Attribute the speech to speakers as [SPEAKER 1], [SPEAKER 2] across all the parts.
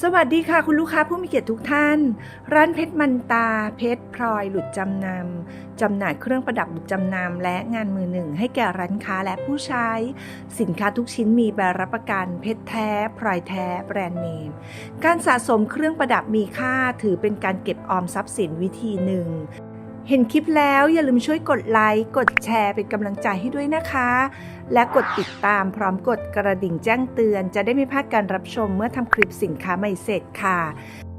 [SPEAKER 1] สวัสดีค่ะคุณลูกค้าผู้มีเกียรติทุกท่าน ร้านเพชรมันตา เพชรพลอยหลุดจำนำจำหน่ายเครื่องประดับหลุดจำนำและงานมือหนึ่ง ให้แก่ร้านค้าและผู้ใช้ สินค้าทุกชิ้นมีใบรับประกัน เพชรแท้ พลอยแท้ แบรนด์เนม การสะสมเครื่องประดับมีค่าถือเป็นการเก็บออมทรัพย์สินวิธีหนึ่ง เห็นคลิปแล้วอย่าลืมช่วยกดไลค์ กดแชร์เป็นกำลังใจให้ด้วยนะคะ และกดติดตามพร้อมกดกระดิ่งแจ้งเตือน จะได้ไม่พลาดการรับชมเมื่อทำคลิปสินค้าใหม่เสร็จค่ะ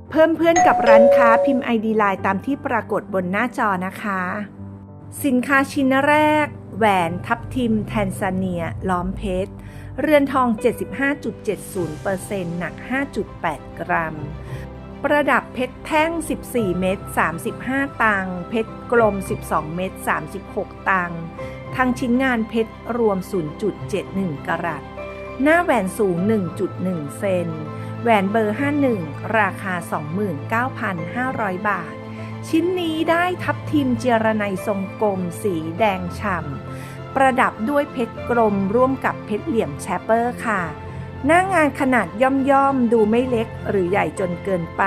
[SPEAKER 1] เพิ่มเพื่อนกับร้านค้าพิมพ์ ID ไลน์ตามที่ปรากฏบนหน้าจอนะคะ สินค้าชิ้นแรก แหวนทับทิมแทนซาเนีย ล้อมเพชร เรือนทอง 75.70%หนัก 5.8 กรัม ประดับ เพชรแท่ง 14 เม็ด 35 ตังค์ เพชรกลม 12 เม็ด 36 ตังค์ ทั้งชิ้นงานเพชรรวม 0.71 กรัต หน้าแหวนสูง 1.1 เซน แหวนเบอร์ 51 ราคา 29,500 บาท ชิ้นนี้ได้ทับทิมเจรไนทรงกลม สีแดงฉ่ำ ประดับด้วยเพชรกลมร่วมกับเพชรเหลี่ยมแชปเปอร์ค่ะ หน้างานขนาดย่อมๆ ดูไม่เล็กหรือใหญ่จนเกินไป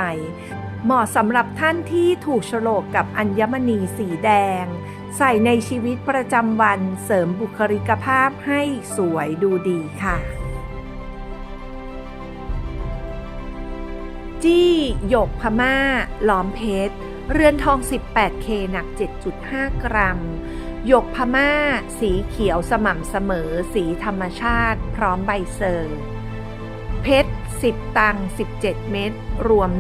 [SPEAKER 1] เหมาะสำหรับท่านที่ถูกโฉลกกับอัญมณีสีแดง ใส่ในชีวิตประจำวันเสริมบุคลิกภาพให้สวยดูดีค่ะจี้หยกพม่าล้อมเพชร เรือนทอง 18K หนัก 7.5 กรัม หยกพม่า สีเขียวสม่ำเสมอ สีธรรมชาติ พร้อมใบเซอร์ เพชร 10 ตัง 17 เม็ดรวม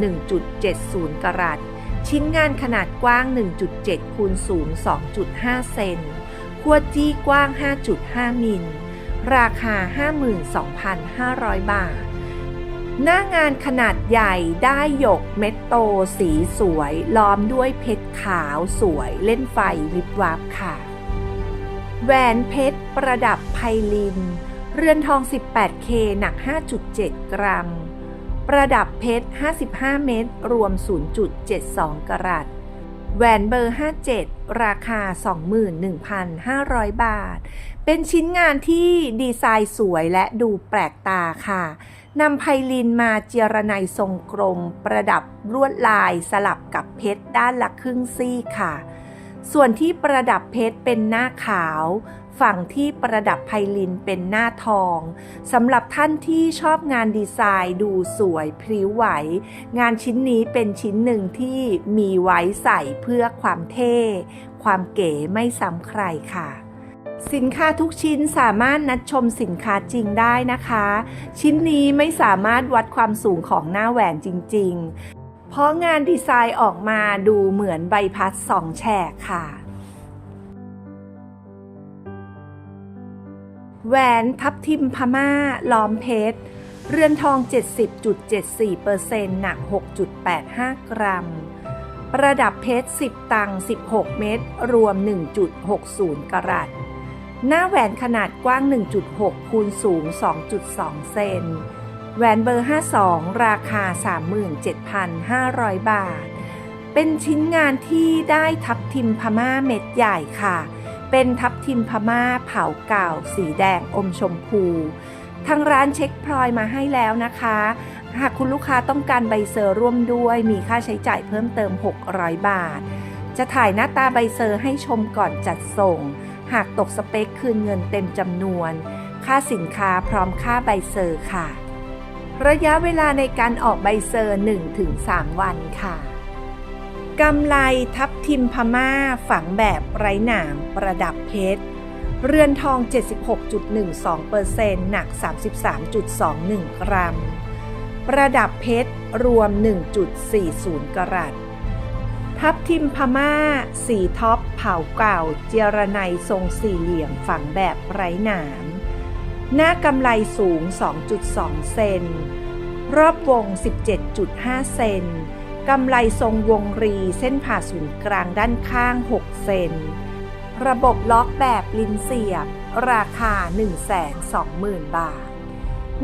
[SPEAKER 1] 1.70 กรัต ชิ้นงานขนาดกว้าง 1.7 คูณสูง 2.5 เซนขั้วจี้กว้าง 5.5 มิล ราคา 52,500 บาท หน้างานขนาดใหญ่ได้หยกเม็ดโตสีสวย ล้อมด้วยเพชรขาวสวยเล่นไฟวิบวับค่ะ แหวนเพชรประดับไพลิน เรือนทอง 18K หนัก 5.7 กรัม ประดับเพชร 55 เม็ดรวม 0.72 กรัตแหวนเบอร์ 57 ราคา 21,500 บาท เป็นชิ้นงานที่ดีไซน์สวยและดูแปลกตาค่ะ นำไพลินมาเจรไนทรงกลม ประดับลวดลายสลับกับเพชรด้านละครึ่งซี่ค่ะ ส่วนที่ประดับเพชรเป็นหน้าขาว ฝั่งที่ประดับไพลินเป็นหน้าทองสำหรับท่านที่ชอบงานดีไซน์ดูสวยพริ้วไหว งานชิ้นนี้เป็นชิ้นหนึ่งที่มีไว้ใส่เพื่อความเท่ ความเก๋ไม่ซ้ำใครค่ะสินค้าทุกชิ้นสามารถนัดชมสินค้าจริงได้นะคะ ชิ้นนี้ไม่สามารถวัดความสูงของหน้าแหวนจริง ๆ เพราะงานดีไซน์ออกมาดูเหมือนใบพัดสองแฉกค่ะ แหวนทับทิมพม่าล้อมเพชร เรือนทอง 70.74%หนัก 6.85 กรัม ประดับเพชร 10 ตัง 16 เม็ดรวม 1.60 กรัตหน้าแหวนขนาดกว้าง 1.6 คูณสูง 2.2 เซน แหวนเบอร์ 52 ราคา 37,500 บาท เป็นชิ้นงานที่ได้ทับทิมพม่าเม็ดใหญ่ค่ะ เป็นทับทิมพม่าเผาเก่า สีแดงอมชมพู ทางร้านเช็คพลอยมาให้แล้วนะคะ หากคุณลูกค้าต้องการใบเซอร์ร่วมด้วยมีค่าใช้จ่ายเพิ่มเติม 600 บาท จะถ่ายหน้าตาใบเซอร์ให้ชมก่อนจัดส่ง หากตกสเปคคืนเงินเต็มจำนวน ค่าสินค้าพร้อมค่าใบเซอร์ค่ะ ระยะเวลาในการออกใบเซอร์ 1-3 วันค่ะ กำไลทับทิมพม่าฝังแบบไร้หนามประดับเพชร เรือนทอง 76.12%หนัก 33.21 กรัม ประดับเพชรรวม 1.40 กรัตทับทิมพม่า สีท็อปเผาเก่า เจรไนทรงสี่เหลี่ยมฝังแบบไร้หนาม หน้ากำไลสูง 2.2 เซน รอบวง 17.5 เซน กำไลทรงวงรีเส้นผ่าศูนย์กลางด้านข้าง 6 เซน ระบบล็อกแบบลิ้นเสียบ ราคา 120,000 บาท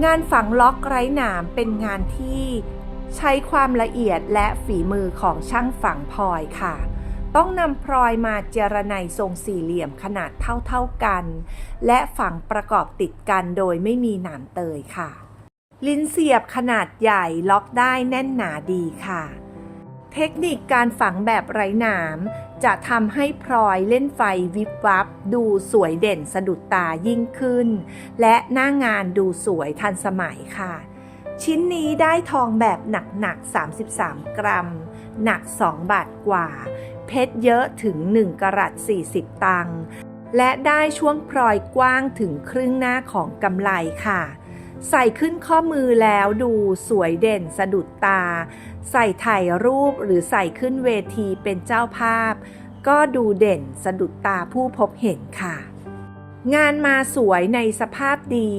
[SPEAKER 1] งานฝังล็อกไร้หนามเป็นงานที่ใช้ความละเอียดและฝีมือของช่างฝังพลอยค่ะ ต้องนำพลอยมาเจรไนทรงสี่เหลี่ยมขนาดเท่าๆกัน และฝังประกอบติดกันโดยไม่มีหนามเตยค่ะ ลิ้นเสียบขนาดใหญ่ล็อกได้แน่นหนาดีค่ะ เทคนิคการฝังแบบไร้หนาม จะทำให้พลอยเล่นไฟวิบวับ ดูสวยเด่นสะดุดตายิ่งขึ้น และหน้างานดูสวยทันสมัยค่ะ ชิ้นนี้ได้ทองแบบหนักๆ33 กรัม หนัก 2 บาทกว่า เพชรเยอะถึง 1กรัต40 ตังค์และได้ช่วงพลอยกว้างถึงครึ่งหน้าของกำไลค่ะ ใส่ขึ้นข้อมือแล้วดูสวยเด่นสะดุดตา ใส่ถ่ายรูปหรือใส่ขึ้นเวทีเป็นเจ้าภาพ ก็ดูเด่นสะดุดตาผู้พบเห็นค่ะ งานมาสวยในสภาพดี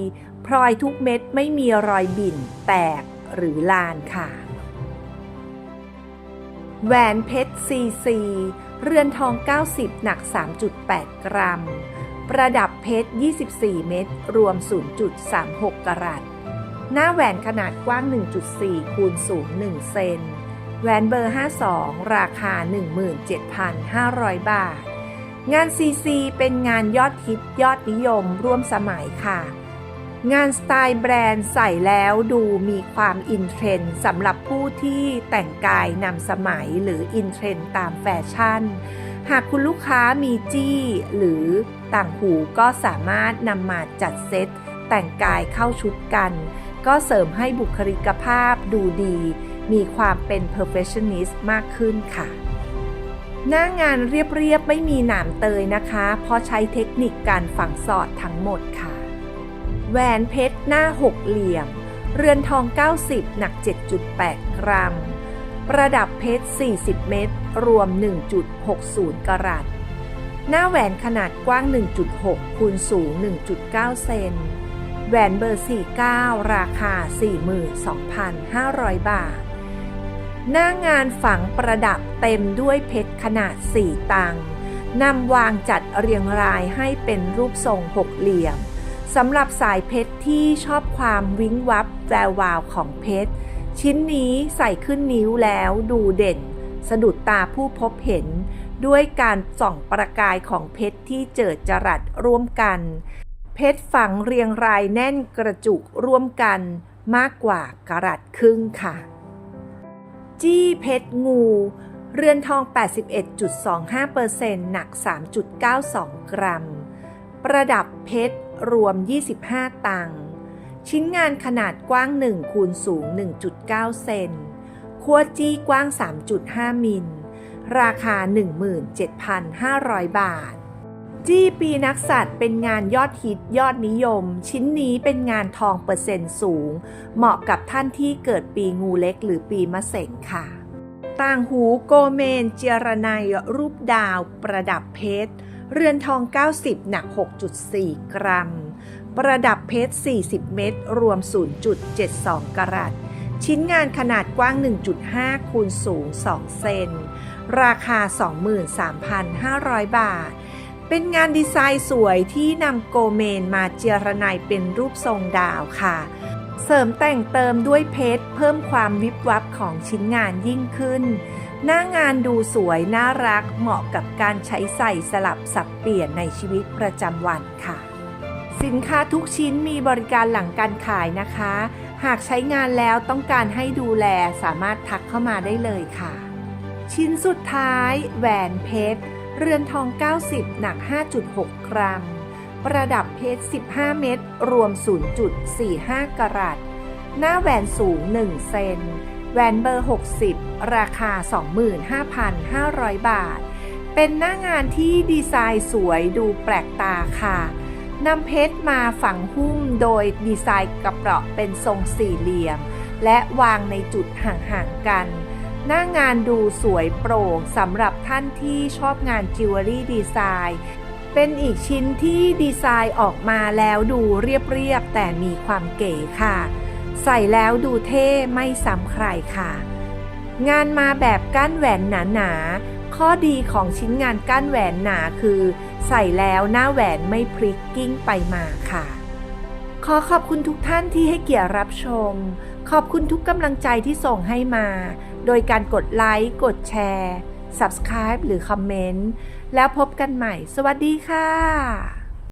[SPEAKER 1] พลอยทุกเม็ดไม่มีรอยบิ่น แตกหรือลานค่ะ แหวนเพชรซีซี เรือนทอง 90 หนัก 3.8 กรัม ประดับเพชร 24 เม็ด รวม 0.36 กรัต หน้าแหวนขนาดกว้าง 1.4 คูณสูง 1 เซน แหวนเบอร์ 52 ราคา 17,500 บาท งานซีซีเป็นงานยอดฮิตยอดนิยมร่วมสมัยค่ะ งานสไตล์แบรนด์ใส่แล้วดูมีความอินเทรนด์สำหรับผู้ที่แต่งกายนำสมัยหรืออินเทรนด์ตามแฟชั่น หากคุณลูกค้ามีจี้หรือต่างหูก็สามารถนำมาจัดเซตแต่งกายเข้าชุดกัน ก็เสริมให้บุคลิกภาพดูดี มีความเป็น perfectionist มากขึ้นค่ะ หน้างานเรียบ ๆ ไม่มีหนามเตยนะคะ เพราะใช้เทคนิคการฝังสอดทั้งหมดค่ะ แหวนเพชรหน้าหกเหลี่ยม เรือนทอง 90 หนัก 7.8 กรัม ประดับเพชร 40 เม็ดรวม 1.60 กรัต หน้าแหวนขนาดกว้าง 1.6 คูณสูง 1.9 เซน แหวนเบอร์ 49 ราคา 42,500 บาท หน้างานฝังประดับเต็มด้วยเพชรขนาด 4 ตังนำวางจัดเรียงรายให้เป็นรูปทรงหกเหลี่ยมสำหรับสายเพชรที่ชอบความวิ้งวับแวววาวของเพชร ชิ้นนี้ใส่ขึ้นนิ้วแล้วดูเด่น สะดุดตาผู้พบเห็น ด้วยการส่องประกายของเพชรที่เจิดจรัสร่วมกัน เพชรฝังเรียงรายแน่นกระจุกร่วมกันมากกว่ากรัตครึ่งค่ะ จี้เพชรงู เรือนทอง 81.25%หนัก 3.92 กรัม ประดับเพชรรวม 25 ตังค์ ชิ้นงานขนาดกว้าง 1 คูณสูง 1.9 เซนขั้วจี้กว้าง 3.5 มิล ราคา 17,500 บาท จี้ปีนักสัตว์เป็นงานยอดฮิตยอดนิยม ชิ้นนี้เป็นงานทองเปอร์เซ็นต์สูง เหมาะกับท่านที่เกิดปีงูเล็กหรือปีมะเสงค่ะ ต่างหูโกเมนเจรไนยรูปดาว ประดับเพชร เรือนทอง 90 หนัก 6.4 กรัม ประดับเพชร 40 เม็ดรวม 0.72 กรัต ชิ้นงานขนาดกว้าง 1.5 คูณสูง 2 เซน ราคา 23,500 บาท เป็นงานดีไซน์สวยที่นำโกเมนมาเจรไนายเป็นรูปทรงดาวค่ะ เสริมแต่งเติมด้วยเพชร เพิ่มความวิบวับของชิ้นงานยิ่งขึ้นหน้างานดูสวยน่ารักเหมาะกับการใช้ใส่สลับสับเปลี่ยนในชีวิตประจำวันค่ะ สินค้าทุกชิ้นมีบริการหลังการขายนะคะ หากใช้งานแล้วต้องการให้ดูแลสามารถทักเข้ามาได้เลยค่ะ ชิ้นสุดท้าย แหวนเพชร เรือนทอง 90 หนัก 5.6 กรัม ประดับเพชร 15 เม็ดรวม 0.45 กรัตหน้าแหวนสูง 1 เซน แหวนเบอร์ 60 ราคา 25,500 บาท เป็นหน้างานที่ดีไซน์สวยดูแปลกตาค่ะ นำเพชรมาฝังหุ้มโดยดีไซน์กระเปราะเป็นทรงสี่เหลี่ยม และวางในจุดห่างๆกัน หน้างานดูสวยโปร่งสำหรับท่านที่ชอบงานจิวเวลรี่ดีไซน์เป็นอีกชิ้นที่ดีไซน์ออกมาแล้วดูเรียบๆแต่มีความเก๋ค่ะ ใส่แล้วดูเท่ไม่ซ้ำใครค่ะ งานมาแบบก้านแหวนหนาๆ ข้อดีของชิ้นงานก้านแหวนหนาคือ ใส่แล้วหน้าแหวนไม่พลิกกิ้งไปมาค่ะ ขอขอบคุณทุกท่านที่ให้เกียรติรับชม ขอบคุณทุกกำลังใจที่ส่งให้มา โดยการกดไลค์ กดแชร์ Subscribe หรือคอมเมนต์ แล้วพบกันใหม่ สวัสดีค่ะ